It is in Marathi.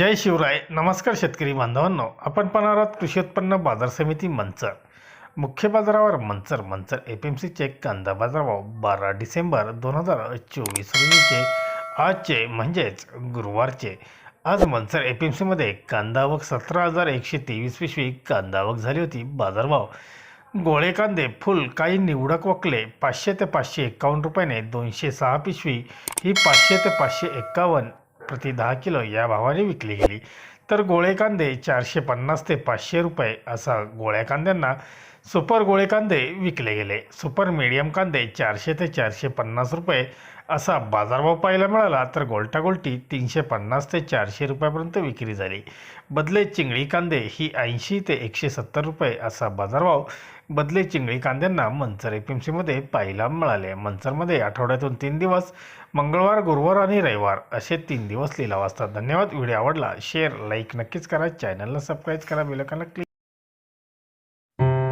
जय शिवराय. नमस्कार शेतकरी बांधवांनो. आपण पाहणार आहोत कृषी उत्पन्न बाजार समिती मंचर. मुख्य बाजारावर मंचर मंचर. एफ एम सीचे कांदा बाजारभाव बारा डिसेंबर दोन हजार चोवीस रोजीचे आजचे म्हणजेच गुरुवारचे. आज मंचर एफ एम सीमध्ये कांदा आवक सतरा हजार एकशे तेवीस पिशवी कांदा आवक झाली होती. बाजारभाव गोळे कांदे फुल काही निवडक वकले पाचशे ते पाचशे एकावन्न रुपयाने दोनशे सहा पिशवी. ही पाचशे ते पाचशे एक्कावन्न प्रति दहा किलो या भावाने विकली गेली. तर गोळे कांदे चारशे पन्नास ते पाचशे रुपये असा गोळ्या कांद्यांना सुपर गोळे कांदे विकले गेले. सुपर मीडियम कांदे चारशे ते चारशे पन्नास रुपये. असा बाजारभाव पाहायला मिळाला तर गोलटागोलटी तीनशे पन्नास ते चारशे रुपयापर्यंत विक्री झाली. बदले चिंगळी कांदे ही ऐंशी ते एकशे सत्तर रुपये असा बाजारभाव बदले चिंगळी कांद्यांना मंचर एफ एम सीमध्ये पाहायला मिळाले. मंचरमध्ये आठवड्यातून तीन दिवस मंगळवार गुरुवार आणि रविवार असे तीन दिवस लिलाव असतात. धन्यवाद. व्हिडिओ आवडला शेअर लाईक नक्कीच करा. चॅनलला सबस्क्राईब करा. बेलकांना क्लिक